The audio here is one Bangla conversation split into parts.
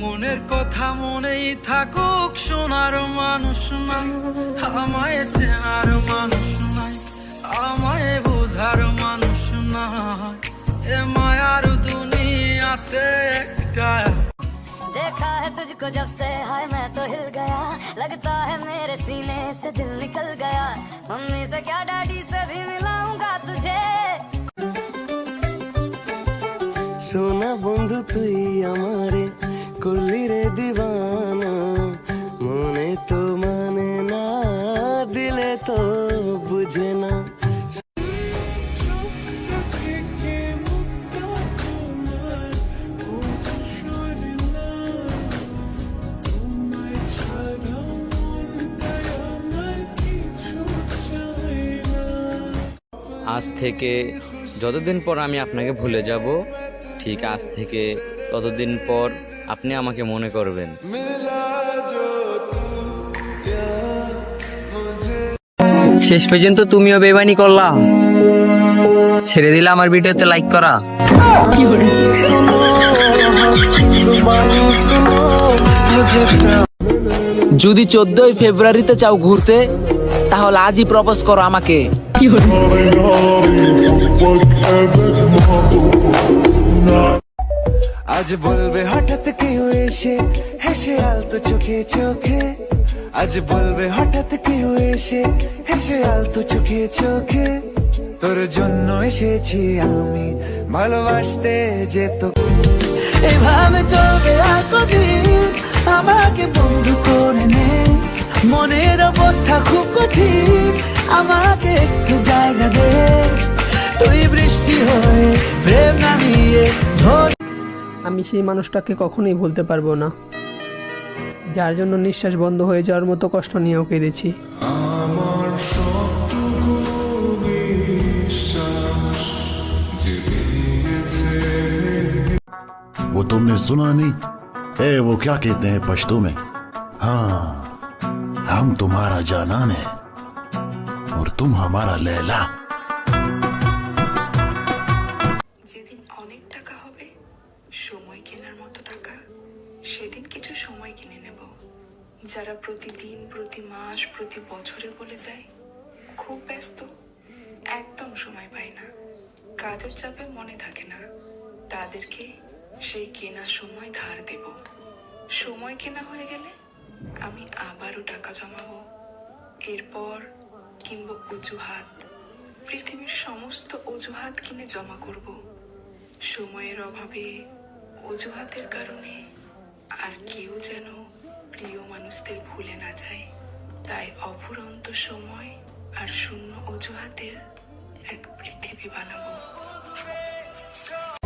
মনের কথা মনেই থাকুক শোনার মানুষ নাই আমায় চেনার মানুষ নাই আমায় বোঝার মানুষ নাই এ মায়ার দুনিয়াতে একটা देखा है तुझको जब से हाय मैं तो हिल गया लगता है मेरे सीने से दिल निकल गया मम्मी से क्या डैडी से भी मिलाऊंगा तुझे সোনা বন্ধু তুই আমারে করলি রে দিবানা, মনে তো মানে না, দিলে তো বুঝে না। আজ থেকে যতদিন পর আমি আপনাকে ভুলে যাব, ঠিক আজ থেকে ততদিন পর আপনি আমাকে মনে করবেন। শেষ পর্যন্ত তুমিও বেবানি করলা। ছেড়ে দিলে আমার ভিডিওতে লাইক করা। যদি চোদ্দই ফেব্রুয়ারিতে চাও ঘুরতে তাহলে আজই প্রপোজ করো আমাকে। কি আজ বলবে হঠাৎ কেউ এসে, হেসে আলতো চোখে চোখে। আজ বলবে হঠাৎ কেউ এসে, হেসে আলতো চোখে চোখে। তোর জন্য এসেছি আমি, ভালোবাসতে যেত। এভাবে চলবে কদিন আমাকে বন্ধু করে নে। মনের অবস্থা খুব কঠিন, আমাকে একটু জায়গা দে। আমি সেই মানুষটাকে কখনোই ভুলতে পারবো না যার জন্য নিঃশ্বাস বন্ধ হয়ে যাওয়ার মতো কষ্ট নিয়েও কেঁদেছি वो तुमने सुना नहीं ए वो क्या कहते हैं पश्तो में हाँ हम तुम्हारा जानान है और तुम हमारा लैला মাস প্রতি বছরে বলে যায়, খুব ব্যস্ত, একদম সময় পায় না। কাজের চাপে মনে থাকে না, তাদেরকে সেই কেনা সময় ধার দেব। সময় কেনা হয়ে গেলে আমি আবারও টাকা জমাবো। এরপর কিনবো অজুহাত, পৃথিবীর সমস্ত অজুহাত কিনে জমা করব। সময়ের অভাবে, অজুহাতের কারণে আর কেউ যেন প্রিয় মানুষদের ভুলে না যায়। তাই অফুরন্ত সময় আর শূন্য অজুহাতের এক পৃথিবী বানাবো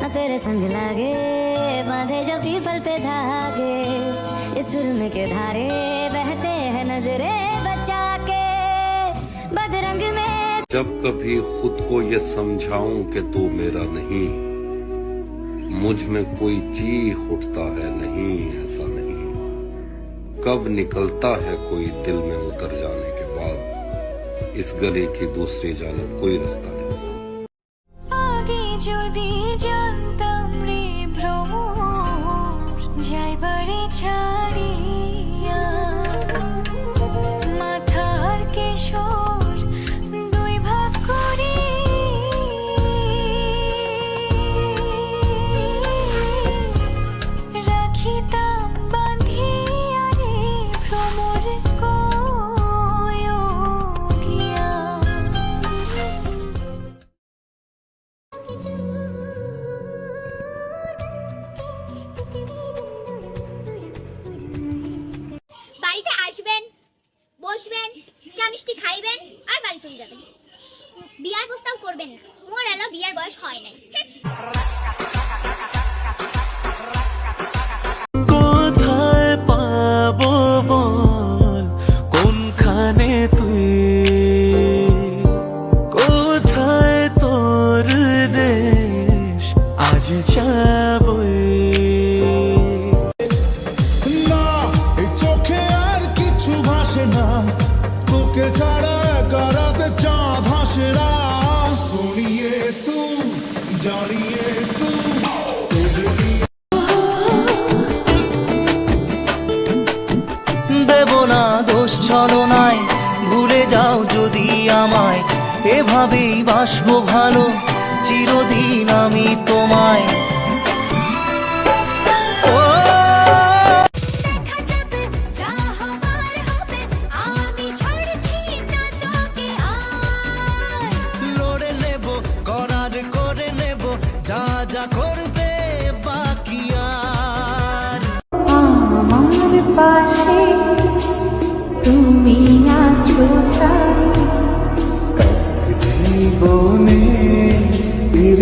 न तेरे संग लागे बांधे जो पीपल पे धागे इस सुरन के धारे बहते हैं नजरे बचा के बदरंग में जब कभी खुद को ये समझाऊं कि तू मेरा नहीं मुझ में कोई चीख उठता है नहीं ऐसा नहीं कब निकलता है कोई दिल में उतर जाने के बाद? इस गली की दूसरी जानब कोई रास्ता नहीं। চলে যাবেন বিয়ার প্রস্তাব করবেন না। মোর এলো বিয়ার বয়স হয় নাই। ছলনায় ভুলে যাও যদি আমায়। এভাবেই বাসবো ভালো চিরদিন আমি তোমায়। যা হবার হবে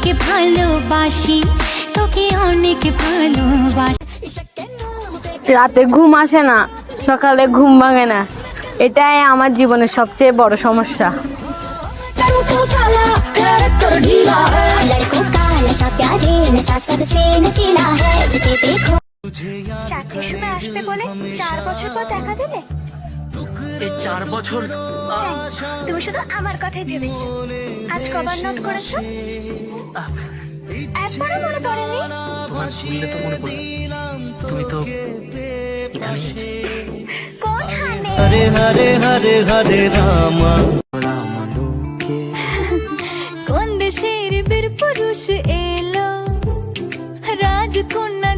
তোকে ভালোবাসি তোকে অনেক ভালোবাসি। রাতে ঘুম আসে না সকালে ঘুম ভাঙে না। এটাই আমার জীবনের সবচেয়ে বড় সমস্যা। সময় আসবে বলে চার বছর পর দেখা দেবে? চার বছর তুমি শুধু আমার কথাই ভেবেছো। আজ কবার নোট করেছ? একবারও মনে পড়েনি? তোমার শুনলে তো মনে পড়ল তুমি তো হরে হরে হরে হরে রামা। কোন দেশের বীর পুরুষ এলো? রাজকন্যা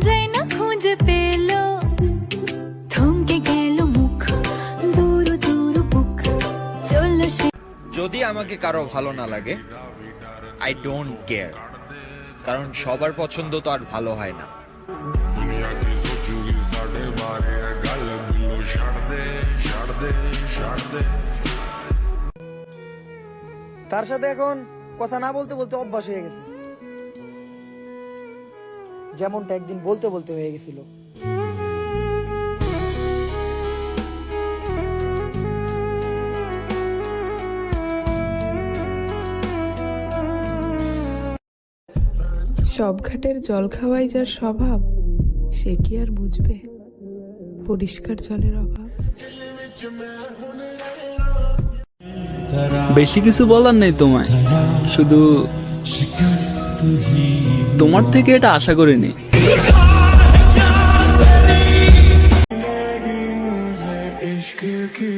আমাকে কারও ভালো না লাগে আই ডোন্ট কেয়ার কারণ সবার পছন্দ তো আর ভালো হয় না। তার সাথে এখন কথা না বলতে বলতে অভ্যাস হয়ে গেছে। যেমনটা একদিন বলতে বলতে হয়ে গেছিল। সব ঘাটের জল খাওয়াই যার স্বভাব সে কি আর বুঝবে? পরিষ্কার জলের অভাব। বেশি কিছু বলার নেই তোমায়। শুধু তোমার থেকে এটা আশা করিনি। সখী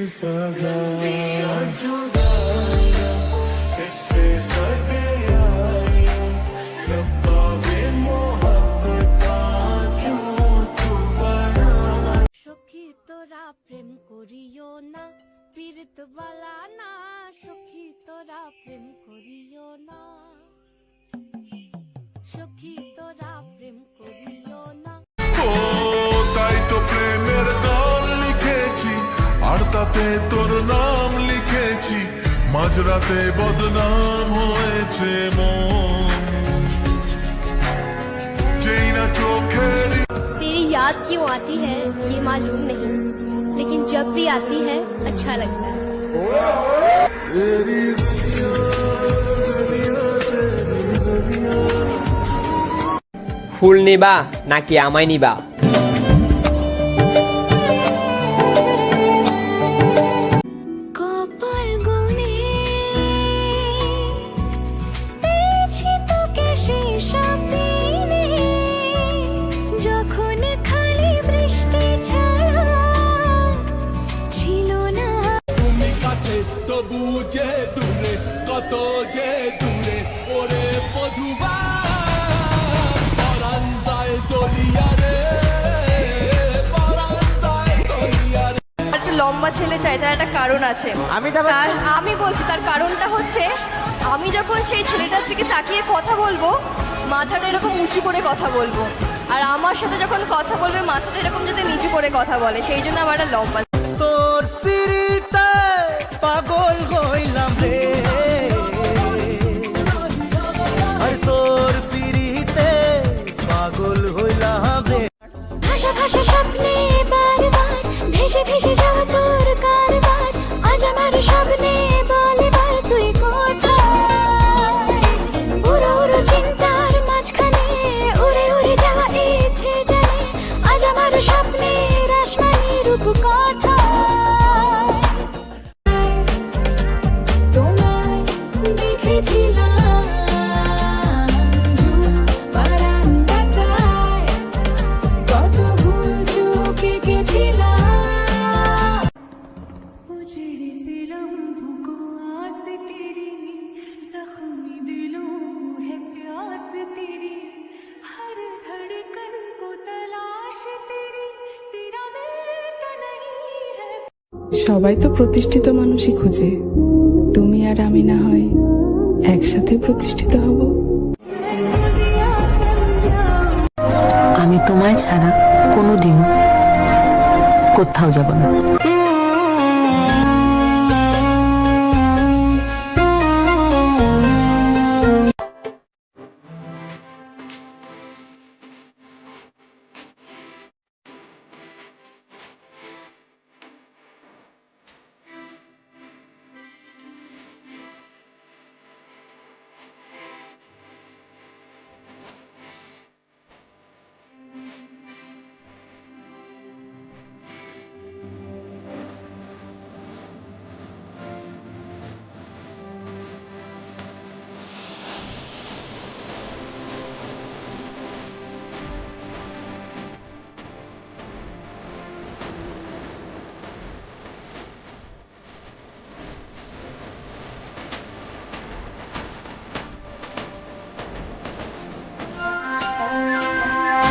বালা না সখী তোরা প্রেম করিও না সখী তোরা প্রেম করিও না তাই তো প্রেমের গান লিখেছি আর তাতে তোর নাম লিখেছি মাঝরাতে বদনাম হয়েছে মন যেই না চোখের तेरी याद क्यों आती है ये मालूम नहीं लेकिन जब भी आती है अच्छा लगता है ফুল নিবা নাকি আমায় নিবা? ছেলে চাই তার একটা কারণ আছে। আমি তার আমি বলছি তার কারণটা হচ্ছে আমি যখন সেই ছেলেটার দিকে তাকিয়ে কথা বলব মাথাটা এরকম উঁচু করে কথা বলব। আর আমার সাথে যখন কথা বলবে মাথাটা এরকম যাতে নিচু করে কথা বলে সেই জন্য আমার একটা লম্বা তোর পিড়িতে পাগল হইলাম রে। আর তোর পিড়িতে পাগল হইলাম রে। ভাষা ভাষা স্বপ্নে বারবার ভেসে ভেসে যাওয়া তোর সবাই তো প্রতিষ্ঠিত মানুষই খোঁজে। তুমি আর আমি না হয় একসাথে প্রতিষ্ঠিত হব। আমি তোমায় ছাড়া কোনোদিনও কোথাও যাব না।